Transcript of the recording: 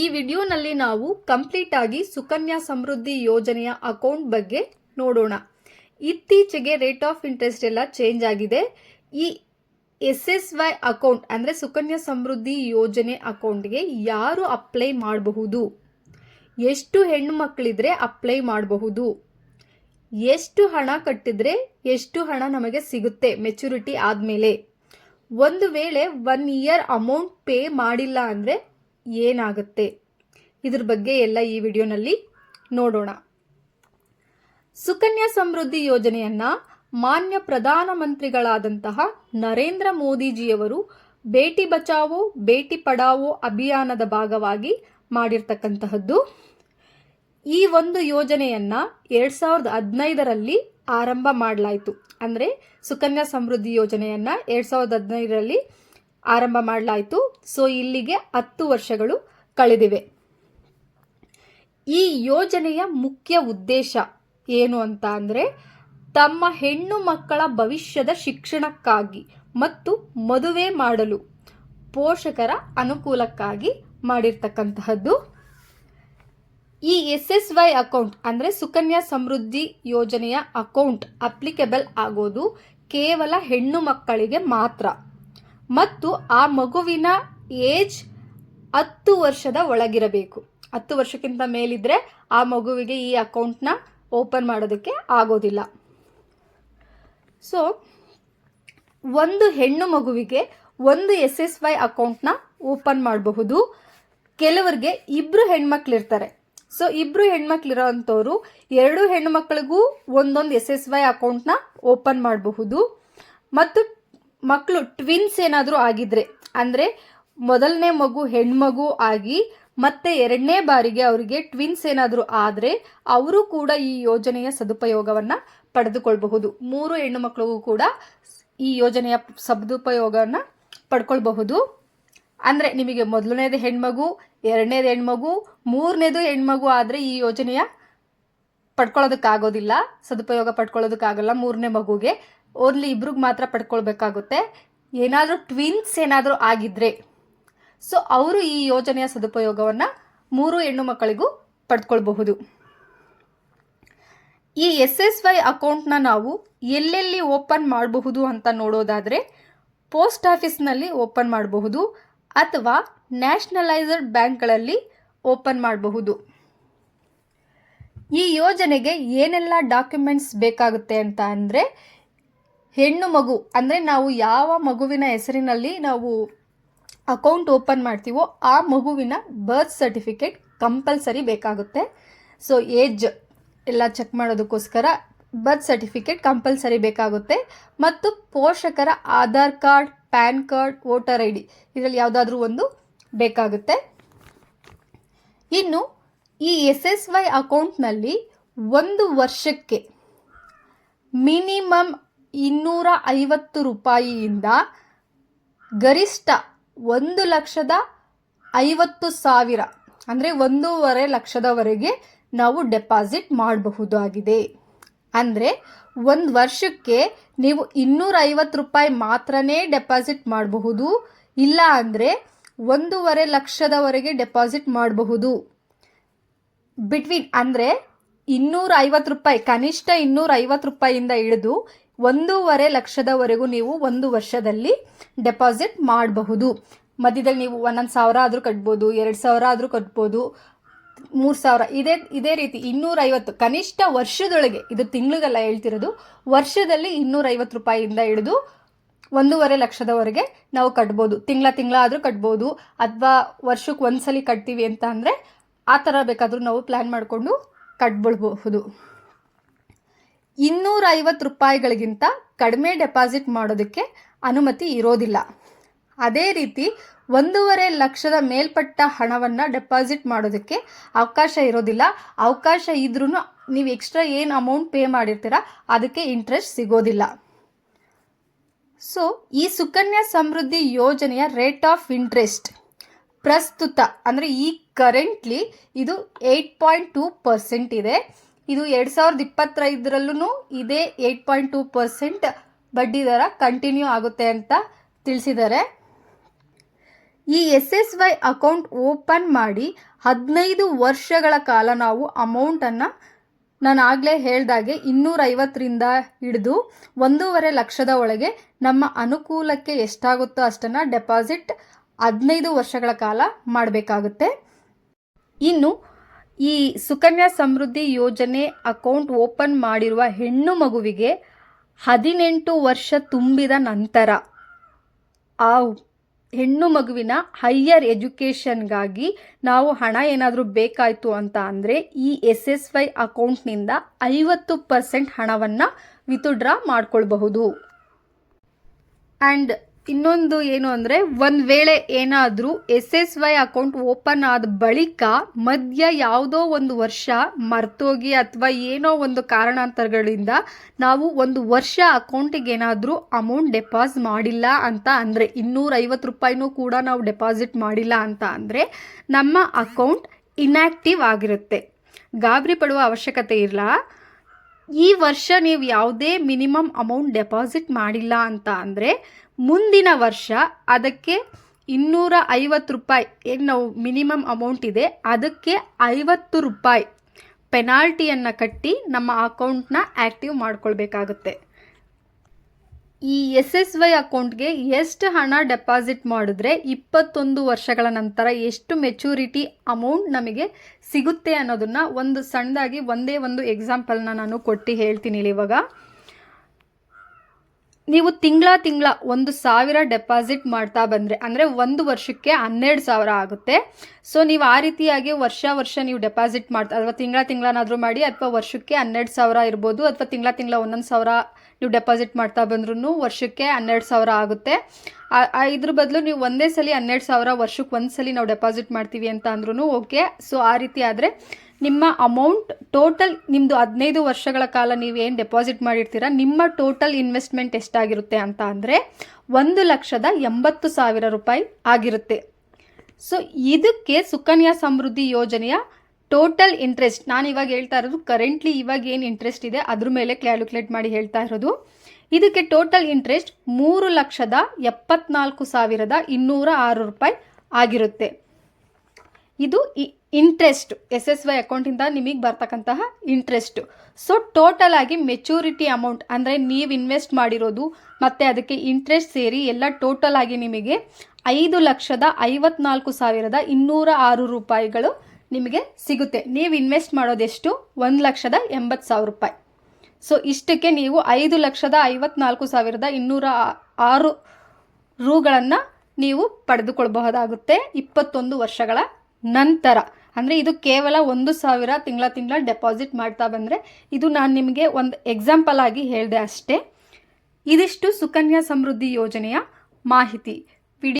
ಈ ವಿಡಿಯೋನಲ್ಲಿ ನಾವು ಕಂಪ್ಲೀಟ್ ಆಗಿ ಸುಕನ್ಯಾ ಸಮೃದ್ಧಿ ಯೋಜನೆಯ ಅಕೌಂಟ್ ಬಗ್ಗೆ ನೋಡೋಣ. ಇತ್ತೀಚೆಗೆ ರೇಟ್ ಆಫ್ ಇಂಟ್ರೆಸ್ಟ್ ಎಲ್ಲ ಚೇಂಜ್ ಆಗಿದೆ. ಈ ಎಸ್ ಎಸ್ ವೈ ಅಕೌಂಟ್ ಅಂದರೆ ಸುಕನ್ಯಾ ಸಮೃದ್ಧಿ ಯೋಜನೆ ಅಕೌಂಟ್ಗೆ ಯಾರು ಅಪ್ಲೈ ಮಾಡಬಹುದು? ಎಷ್ಟು ಹೆಣ್ಣು ಮಕ್ಕಳಿದ್ರೆ ಅಪ್ಲೈ ಮಾಡಬಹುದು? ಎಷ್ಟು ಹಣ ಕಟ್ಟಿದ್ರೆ ಎಷ್ಟು ಹಣ ನಮಗೆ ಸಿಗುತ್ತೆ ಮೆಚುರಿಟಿ ಆದಮೇಲೆ? ಒಂದು ವೇಳೆ ಒನ್ ಇಯರ್ ಅಮೌಂಟ್ ಪೇ ಮಾಡಿಲ್ಲ ಅಂದರೆ ಏನಾಗುತ್ತೆ? ಇದ್ರ ಬಗ್ಗೆ ಎಲ್ಲ ಈ ವಿಡಿಯೋನಲ್ಲಿ ನೋಡೋಣ. ಸುಕನ್ಯಾ ಸಮೃದ್ಧಿ ಯೋಜನೆಯನ್ನ ಮಾನ್ಯ ಪ್ರಧಾನಮಂತ್ರಿಗಳಾದಂತಹ ನರೇಂದ್ರ ಮೋದಿಜಿಯವರು ಬೇಟಿ ಬಚಾವೋ, ಬೇಟಿ ಪಡಾವೋ ಅಭಿಯಾನದ ಭಾಗವಾಗಿ ಮಾಡಿರ್ತಕ್ಕಂತಹದ್ದು. ಈ ಒಂದು ಯೋಜನೆಯನ್ನ ಎರಡು ಸಾವಿರದ ಹದಿನೈದರಲ್ಲಿ ಆರಂಭ ಮಾಡಲಾಯಿತು. ಅಂದರೆ ಸುಕನ್ಯಾ ಸಮೃದ್ಧಿ ಯೋಜನೆಯನ್ನ ಎರಡು ಸಾವಿರದ ಹದಿನೈದರಲ್ಲಿ ಆರಂಭ ಮಾಡಲಾಯಿತು. ಸೊ ಇಲ್ಲಿಗೆ ಹತ್ತು ವರ್ಷಗಳು ಕಳೆದಿವೆ. ಈ ಯೋಜನೆಯ ಮುಖ್ಯ ಉದ್ದೇಶ ಏನು ಅಂತ ಅಂದರೆ, ತಮ್ಮ ಹೆಣ್ಣು ಮಕ್ಕಳ ಭವಿಷ್ಯದ ಶಿಕ್ಷಣಕ್ಕಾಗಿ ಮತ್ತು ಮದುವೆ ಮಾಡಲು ಪೋಷಕರ ಅನುಕೂಲಕ್ಕಾಗಿ ಮಾಡಿರ್ತಕ್ಕಂತಹದ್ದು. ಈ ಎಸ್ ಎಸ್ ವೈ ಅಕೌಂಟ್ ಅಂದರೆ ಸುಕನ್ಯಾ ಸಮೃದ್ಧಿ ಯೋಜನೆಯ ಅಕೌಂಟ್ ಅಪ್ಲಿಕೇಬಲ್ ಆಗೋದು ಕೇವಲ ಹೆಣ್ಣು ಮಕ್ಕಳಿಗೆ ಮಾತ್ರ. ಮತ್ತು ಆ ಮಗುವಿನ ಏಜ್ ಹತ್ತು ವರ್ಷದ ಒಳಗಿರಬೇಕು. ಹತ್ತು ವರ್ಷಕ್ಕಿಂತ ಮೇಲಿದ್ರೆ ಆ ಮಗುವಿಗೆ ಈ ಅಕೌಂಟ್ನ ಓಪನ್ ಮಾಡೋದಕ್ಕೆ ಆಗೋದಿಲ್ಲ. ಸೊ, ಒಂದು ಹೆಣ್ಣು ಮಗುವಿಗೆ ಒಂದು ಎಸ್ ಎಸ್ ವೈ ಅಕೌಂಟ್ನ ಓಪನ್ ಮಾಡಬಹುದು. ಕೆಲವರಿಗೆ ಇಬ್ಬರು ಹೆಣ್ಮಕ್ಳಿರ್ತಾರೆ. ಸೊ ಇಬ್ಬರು ಹೆಣ್ಮಕ್ಳಿರೋ ಅಂಥವ್ರು ಎರಡು ಹೆಣ್ಣು ಒಂದೊಂದು ಎಸ್ ಎಸ್ ವೈ ಅಕೌಂಟ್ನ ಓಪನ್ ಮಾಡಬಹುದು. ಮತ್ತು ಮಕ್ಕಳು ಟ್ವಿನ್ಸ್ ಏನಾದರೂ ಆಗಿದ್ರೆ, ಅಂದರೆ ಮೊದಲನೇ ಮಗು ಹೆಣ್ಮಗು ಆಗಿ ಮತ್ತೆ ಎರಡನೇ ಬಾರಿಗೆ ಅವರಿಗೆ ಟ್ವಿನ್ಸ್ ಏನಾದರೂ ಆದರೆ ಅವರು ಕೂಡ ಈ ಯೋಜನೆಯ ಸದುಪಯೋಗವನ್ನು ಪಡೆದುಕೊಳ್ಬಹುದು. ಮೂರು ಹೆಣ್ಣು ಮಕ್ಕಳಿಗೂ ಕೂಡ ಈ ಯೋಜನೆಯ ಸದುಪಯೋಗವನ್ನು ಪಡ್ಕೊಳ್ಬಹುದು. ಅಂದರೆ ನಿಮಗೆ ಮೊದಲನೇದು ಹೆಣ್ಮಗು, ಎರಡನೇದು ಹೆಣ್ಮಗು, ಮೂರನೇದು ಹೆಣ್ಮಗು ಆದರೆ ಈ ಯೋಜನೆಯ ಪಡ್ಕೊಳ್ಳೋದಕ್ಕಾಗೋದಿಲ್ಲ, ಸದುಪಯೋಗ ಪಡ್ಕೊಳ್ಳೋದಕ್ಕಾಗಲ್ಲ ಮೂರನೇ ಮಗುಗೆ. ಓನ್ಲಿ ಇಬ್ರಿಗೆ ಮಾತ್ರ ಪಡ್ಕೊಳ್ಬೇಕಾಗುತ್ತೆ. ಏನಾದರೂ ಟ್ವಿನ್ಸ್ ಏನಾದರೂ ಆಗಿದ್ರೆ. ಸೊ ಅವರು ಈ ಯೋಜನೆಯ ಸದುಪಯೋಗವನ್ನು ಮೂರು ಹೆಣ್ಣು ಮಕ್ಕಳಿಗೂ ಪಡ್ಕೊಳ್ಬಹುದು. ಈ ಎಸ್ ಎಸ್ ವೈ ಅಕೌಂಟ್ನ ನಾವು ಎಲ್ಲೆಲ್ಲಿ ಓಪನ್ ಮಾಡಬಹುದು ಅಂತ ನೋಡೋದಾದರೆ ಪೋಸ್ಟ್ ಆಫೀಸ್ನಲ್ಲಿ ಓಪನ್ ಮಾಡಬಹುದು ಅಥವಾ ನ್ಯಾಷನಲೈಸ್ಡ್ ಬ್ಯಾಂಕ್ಗಳಲ್ಲಿ ಓಪನ್ ಮಾಡಬಹುದು. ಈ ಯೋಜನೆಗೆ ಏನೆಲ್ಲ ಡಾಕ್ಯುಮೆಂಟ್ಸ್ ಬೇಕಾಗುತ್ತೆ ಅಂತ ಅಂದರೆ ಹೆಣ್ಣು ಮಗು ಅಂದರೆ ನಾವು ಯಾವ ಮಗುವಿನ ಹೆಸರಿನಲ್ಲಿ ನಾವು ಅಕೌಂಟ್ ಓಪನ್ ಮಾಡ್ತೀವೋ ಆ ಮಗುವಿನ ಬರ್ತ್ ಸರ್ಟಿಫಿಕೇಟ್ ಕಂಪಲ್ಸರಿ ಬೇಕಾಗುತ್ತೆ. ಸೊ ಏಜ್ ಎಲ್ಲ ಚೆಕ್ ಮಾಡೋದಕ್ಕೋಸ್ಕರ ಬರ್ತ್ ಸರ್ಟಿಫಿಕೇಟ್ ಕಂಪಲ್ಸರಿ ಬೇಕಾಗುತ್ತೆ. ಮತ್ತು ಪೋಷಕರ Aadhaar card, PAN card, voter I D ಇದರಲ್ಲಿ ಯಾವುದಾದ್ರೂ ಒಂದು ಬೇಕಾಗುತ್ತೆ. ಇನ್ನು ಈ ಎಸ್ ಎಸ್ ವೈ ಅಕೌಂಟ್ನಲ್ಲಿ ಒಂದು ವರ್ಷಕ್ಕೆ ಮಿನಿಮಮ್ ಇನ್ನೂರ ಐವತ್ತು ರೂಪಾಯಿಯಿಂದ ಗರಿಷ್ಠ ಒಂದು ಲಕ್ಷದ ಐವತ್ತು ಸಾವಿರ, ಅಂದರೆ ಒಂದೂವರೆ ಲಕ್ಷದವರೆಗೆ ನಾವು ಡೆಪಾಸಿಟ್ ಮಾಡಬಹುದಾಗಿದೆ. ಅಂದರೆ ಒಂದು ವರ್ಷಕ್ಕೆ ನೀವು ಇನ್ನೂರ ಐವತ್ತು ರೂಪಾಯಿ ಮಾತ್ರನೇ ಡೆಪಾಸಿಟ್ ಮಾಡಬಹುದು, ಇಲ್ಲ ಅಂದರೆ ಒಂದೂವರೆ ಲಕ್ಷದವರೆಗೆ ಡೆಪಾಸಿಟ್ ಮಾಡಬಹುದು. ಬಿಟ್ವೀನ್ ಅಂದರೆ ಇನ್ನೂರ ಐವತ್ತು ರೂಪಾಯಿ, ಕನಿಷ್ಠ ಇನ್ನೂರ ಐವತ್ತು ರೂಪಾಯಿಯಿಂದ ಹಿಡಿದು ಒಂದೂವರೆ ಲಕ್ಷದವರೆಗೂ ನೀವು ಒಂದು ವರ್ಷದಲ್ಲಿ ಡೆಪಾಸಿಟ್ ಮಾಡಬಹುದು. ಮಧ್ಯದಲ್ಲಿ ನೀವು ಒಂದೊಂದು ಸಾವಿರ ಆದರೂ ಕಟ್ಬೋದು, ಎರಡು ಸಾವಿರ ಆದರೂ ಕಟ್ಬೋದು, ಮೂರು ಸಾವಿರ. ಇದೇ ಇದೇ ರೀತಿ ಇನ್ನೂರೈವತ್ತು, ಕನಿಷ್ಠ ವರ್ಷದೊಳಗೆ, ಇದು ತಿಂಗಳಿಗೆಲ್ಲ ಹೇಳ್ತಿರೋದು, ವರ್ಷದಲ್ಲಿ ಇನ್ನೂರೈವತ್ತು ರೂಪಾಯಿಯಿಂದ ಹಿಡಿದು ಒಂದೂವರೆ ಲಕ್ಷದವರೆಗೆ ನಾವು ಕಟ್ಬೋದು. ತಿಂಗಳ ತಿಂಗಳ ಆದರೂ ಕಟ್ಬೋದು, ಅಥವಾ ವರ್ಷಕ್ಕೆ ಒಂದ್ಸಲಿ ಕಟ್ತೀವಿ ಅಂತ ಅಂದರೆ ಆ ಥರ ಬೇಕಾದರೂ ನಾವು ಪ್ಲ್ಯಾನ್ ಮಾಡಿಕೊಂಡು ಕಟ್ಬಿಡ್ಬಹುದು ಇನ್ನೂರ ಐವತ್ತು ರೂಪಾಯಿಗಳಿಗಿಂತ ಕಡಿಮೆ ಡೆಪಾಸಿಟ್ ಮಾಡೋದಕ್ಕೆ ಅನುಮತಿ ಇರೋದಿಲ್ಲ. ಅದೇ ರೀತಿ ಒಂದೂವರೆ ಲಕ್ಷದ ಮೇಲ್ಪಟ್ಟ ಹಣವನ್ನು ಡೆಪಾಸಿಟ್ ಮಾಡೋದಕ್ಕೆ ಅವಕಾಶ ಇರೋದಿಲ್ಲ. ಅವಕಾಶ ಇದ್ರೂ ನೀವು ಎಕ್ಸ್ಟ್ರಾ ಏನು ಅಮೌಂಟ್ ಪೇ ಮಾಡಿರ್ತೀರ ಅದಕ್ಕೆ ಇಂಟ್ರೆಸ್ಟ್ ಸಿಗೋದಿಲ್ಲ. ಸೊ, ಈ ಸುಕನ್ಯಾ ಸಮೃದ್ಧಿ ಯೋಜನೆಯ ರೇಟ್ ಆಫ್ ಇಂಟ್ರೆಸ್ಟ್ ಪ್ರಸ್ತುತ ಅಂದರೆ ಈ ಕರೆಂಟ್ಲಿ ಇದು ಏಯ್ಟ್ ಪಾಯಿಂಟ್ ಟೂ ಪರ್ಸೆಂಟ್ ಇದೆ. ಇದು ಎರಡು ಸಾವಿರದ ಇಪ್ಪತ್ತೈದರಲ್ಲೂ ಇದೇ ಏಯ್ಟ್ ಪಾಯಿಂಟ್ ಟೂ ಪರ್ಸೆಂಟ್ ಬಡ್ಡಿ ದರ ಕಂಟಿನ್ಯೂ ಆಗುತ್ತೆ ಅಂತ ತಿಳಿಸಿದ್ದಾರೆ. ಈ S S Y account open ಮಾಡಿ ಹದಿನೈದು ವರ್ಷಗಳ ಕಾಲ ನಾವು ಅಮೌಂಟನ್ನು ನಾನು ಆಗಲೇ ಹೇಳ್ದಾಗೆ ಇನ್ನೂರೈವತ್ತರಿಂದ ಹಿಡಿದು ಒಂದೂವರೆ ಲಕ್ಷದ ಒಳಗೆ ನಮ್ಮ ಅನುಕೂಲಕ್ಕೆ ಎಷ್ಟಾಗುತ್ತೋ ಅಷ್ಟನ್ನು ಡೆಪಾಸಿಟ್ ಹದಿನೈದು ವರ್ಷಗಳ ಕಾಲ ಮಾಡಬೇಕಾಗುತ್ತೆ. ಇನ್ನು ಈ ಸುಕನ್ಯಾ ಸಮೃದ್ಧಿ ಯೋಜನೆ ಅಕೌಂಟ್ ಓಪನ್ ಮಾಡಿರುವ ಹೆಣ್ಣು ಮಗುವಿಗೆ ಹದಿನೆಂಟು ವರ್ಷ ತುಂಬಿದ ನಂತರ ಆ ಹೆಣ್ಣು ಮಗುವಿನ ಹೈಯರ್ ಎಜುಕೇಷನ್ಗಾಗಿ ನಾವು ಹಣ ಏನಾದರೂ ಬೇಕಾಯಿತು ಅಂತ ಅಂದರೆ ಈ ಎಸ್ ಎಸ್ ವೈ ಅಕೌಂಟ್ನಿಂದ ಐವತ್ತು ಪರ್ಸೆಂಟ್ ಹಣವನ್ನು ವಿತ್ಡ್ರಾ ಮಾಡ್ಕೊಳ್ಬಹುದು. ಆ್ಯಂಡ್ ಇನ್ನೊಂದು ಏನು ಅಂದರೆ, ಒಂದು ವೇಳೆ ಏನಾದರೂ S S Y account open ಆದ ಬಳಿಕ ಮಧ್ಯ ಯಾವುದೋ ಒಂದು ವರ್ಷ ಮರ್ತೋಗಿ ಅಥವಾ ಏನೋ ಒಂದು ಕಾರಣಾಂತರಗಳಿಂದ ನಾವು ಒಂದು ವರ್ಷ ಅಕೌಂಟಿಗೆ ಏನಾದರೂ ಅಮೌಂಟ್ ಡೆಪಾಸಿಟ್ ಮಾಡಿಲ್ಲ ಅಂತ ಅಂದರೆ, ಇನ್ನೂರೈವತ್ತು ರೂಪಾಯಿನೂ ಕೂಡ ನಾವು ಡೆಪಾಸಿಟ್ ಮಾಡಿಲ್ಲ ಅಂತ ಅಂದರೆ, ನಮ್ಮ ಅಕೌಂಟ್ ಇನ್ಯಾಕ್ಟಿವ್ ಆಗಿರುತ್ತೆ. ಗಾಬರಿ ಪಡುವ ಅವಶ್ಯಕತೆ ಇಲ್ಲ ಈ ವರ್ಷ ನೀವು ಯಾವುದೇ ಮಿನಿಮಮ್ ಅಮೌಂಟ್ ಡೆಪಾಸಿಟ್ ಮಾಡಿಲ್ಲ ಅಂತ ಅಂದರೆ ಮುಂದಿನ ವರ್ಷ ಅದಕ್ಕೆ ಇನ್ನೂರ ಐವತ್ತು ರೂಪಾಯಿ, ಏನು ನಾವು ಮಿನಿಮಮ್ ಅಮೌಂಟ್ ಇದೆ, ಅದಕ್ಕೆ ಐವತ್ತು ರೂಪಾಯಿ ಪೆನಾಲ್ಟಿಯನ್ನು ಕಟ್ಟಿ ನಮ್ಮ ಅಕೌಂಟ್ನ ಆ್ಯಕ್ಟಿವ್ ಮಾಡ್ಕೊಳ್ಬೇಕಾಗುತ್ತೆ. ಈ ಎಸ್ ಎಸ್ ವೈ ಅಕೌಂಟ್ಗೆ ಎಷ್ಟು ಹಣ ಡೆಪಾಸಿಟ್ ಮಾಡಿದ್ರೆ ಇಪ್ಪತ್ತೊಂದು ವರ್ಷಗಳ ನಂತರ ಎಷ್ಟು ಮೆಚೂರಿಟಿ ಅಮೌಂಟ್ ನಮಗೆ ಸಿಗುತ್ತೆ ಅನ್ನೋದನ್ನು ಒಂದು ಸಣ್ಣದಾಗಿ ಒಂದೇ ಒಂದು ಎಕ್ಸಾಂಪಲ್ನ ನಾನು ಕೊಟ್ಟು ಹೇಳ್ತೀನಿ ಇವಾಗ. ನೀವು ತಿಂಗಳ ತಿಂಗಳ ಒಂದು ಸಾವಿರ ಡೆಪಾಸಿಟ್ ಮಾಡ್ತಾ ಬಂದರೆ, ಅಂದರೆ ಒಂದು ವರ್ಷಕ್ಕೆ ಹನ್ನೆರಡು ಸಾವಿರ ಆಗುತ್ತೆ. ಸೊ ನೀವು ಆ ರೀತಿಯಾಗಿ ವರ್ಷ ವರ್ಷ ನೀವು ಡೆಪಾಸಿಟ್ ಮಾಡ್ತಾ, ಅಥವಾ ತಿಂಗಳ ತಿಂಗಳನಾದರೂ ಮಾಡಿ, ಅಥವಾ ವರ್ಷಕ್ಕೆ ಹನ್ನೆರಡು ಸಾವಿರ ಇರ್ಬೋದು, ಅಥವಾ ತಿಂಗಳ ತಿಂಗಳ ಒಂದೊಂದು ಸಾವಿರ ನೀವು ಡೆಪಾಸಿಟ್ ಮಾಡ್ತಾ ಬಂದ್ರೂ ವರ್ಷಕ್ಕೆ ಹನ್ನೆರಡು ಸಾವಿರ ಆಗುತ್ತೆ. ಇದ್ರ ಬದಲು ನೀವು ಒಂದೇ ಸಲ ಹನ್ನೆರಡು ಸಾವಿರ ವರ್ಷಕ್ಕೆ ಒಂದ್ಸಲಿ ಸಲ ನಾವು ಡೆಪಾಸಿಟ್ ಮಾಡ್ತೀವಿ ಅಂತ ಅಂದ್ರೂ ಓಕೆ. ಸೊ, ಆ ರೀತಿ ಆದರೆ ನಿಮ್ಮ ಅಮೌಂಟ್ ಟೋಟಲ್ ನಿಮ್ಮದು ಹದಿನೈದು ವರ್ಷಗಳ ಕಾಲ ನೀವು ಏನು ಡೆಪಾಸಿಟ್ ಮಾಡಿರ್ತೀರ, ನಿಮ್ಮ ಟೋಟಲ್ ಇನ್ವೆಸ್ಟ್ಮೆಂಟ್ ಎಷ್ಟಾಗಿರುತ್ತೆ ಅಂತ ಅಂದರೆ ಒಂದು ಲಕ್ಷದ ಎಂಬತ್ತು ಸಾವಿರ ರೂಪಾಯಿ ಆಗಿರುತ್ತೆ. ಸೊ, ಇದಕ್ಕೆ ಸುಕನ್ಯಾ ಸಮೃದ್ಧಿ ಯೋಜನೆಯ ಟೋಟಲ್ ಇಂಟ್ರೆಸ್ಟ್ ನಾನು ಇವಾಗ ಹೇಳ್ತಾ ಇರೋದು ಕರೆಂಟ್ಲಿ ಇವಾಗ ಏನು ಇಂಟ್ರೆಸ್ಟ್ ಇದೆ, ಅದ್ರ ಮೇಲೆ ಕ್ಯಾಲ್ಕುಲೇಟ್ ಮಾಡಿ ಹೇಳ್ತಾ ಇರೋದು. ಇದಕ್ಕೆ ಟೋಟಲ್ ಇಂಟ್ರೆಸ್ಟ್ ಮೂರು ಲಕ್ಷದ ಎಪ್ಪತ್ನಾಲ್ಕು ಸಾವಿರದ ಇನ್ನೂರ ಆರು ರೂಪಾಯಿ ಆಗಿರುತ್ತೆ. ಇದು ಇಂಟ್ರೆಸ್ಟ್ ಎಸ್ ಎಸ್ ವೈ ಅಕೌಂಟಿಂದ ನಿಮಗೆ ಬರ್ತಕ್ಕಂತಹ ಇಂಟ್ರೆಸ್ಟು ಸೊ ಟೋಟಲ್ ಆಗಿ ಮೆಚೂರಿಟಿ ಅಮೌಂಟ್ ಅಂದರೆ ನೀವು ಇನ್ವೆಸ್ಟ್ ಮಾಡಿರೋದು, ಮತ್ತು ಅದಕ್ಕೆ ಇಂಟ್ರೆಸ್ಟ್ ಸೇರಿ ಎಲ್ಲ ಟೋಟಲ್ ಆಗಿ ನಿಮಗೆ ಐದು ಲಕ್ಷದ ಐವತ್ನಾಲ್ಕು ಸಾವಿರದ ಇನ್ನೂರ ಆರು ರೂಪಾಯಿಗಳು ನಿಮಗೆ ಸಿಗುತ್ತೆ. ನೀವು ಇನ್ವೆಸ್ಟ್ ಮಾಡೋದೆಷ್ಟು? ಒಂದು ಲಕ್ಷದ ಎಂಬತ್ತು ಸಾವಿರ ರೂಪಾಯಿ. ಸೊ ಇಷ್ಟಕ್ಕೆ ನೀವು ಐದು ಲಕ್ಷದ ಐವತ್ನಾಲ್ಕು ಸಾವಿರದ ಇನ್ನೂರ ಆರು ರೂಗಳನ್ನು ನೀವು ಪಡೆದುಕೊಳ್ಬಹುದಾಗುತ್ತೆ ಇಪ್ಪತ್ತೊಂದು ವರ್ಷಗಳ ನಂತರ. ಅಂದರೆ ಇದು ಕೇವಲ ಒಂದು ಸಾವಿರ ತಿಂಗಳ ತಿಂಗಳ ಡೆಪಾಸಿಟ್ ಮಾಡ್ತಾ ಬಂದರೆ ಇದು ನಾನು ನಿಮಗೆ ಒಂದು ಎಕ್ಸಾಂಪಲ್ ಆಗಿ ಹೇಳಿದೆ ಅಷ್ಟೇ. ಇದಿಷ್ಟು ಸುಕನ್ಯಾ ಸಮೃದ್ಧಿ ಯೋಜನೆಯ ಮಾಹಿತಿ.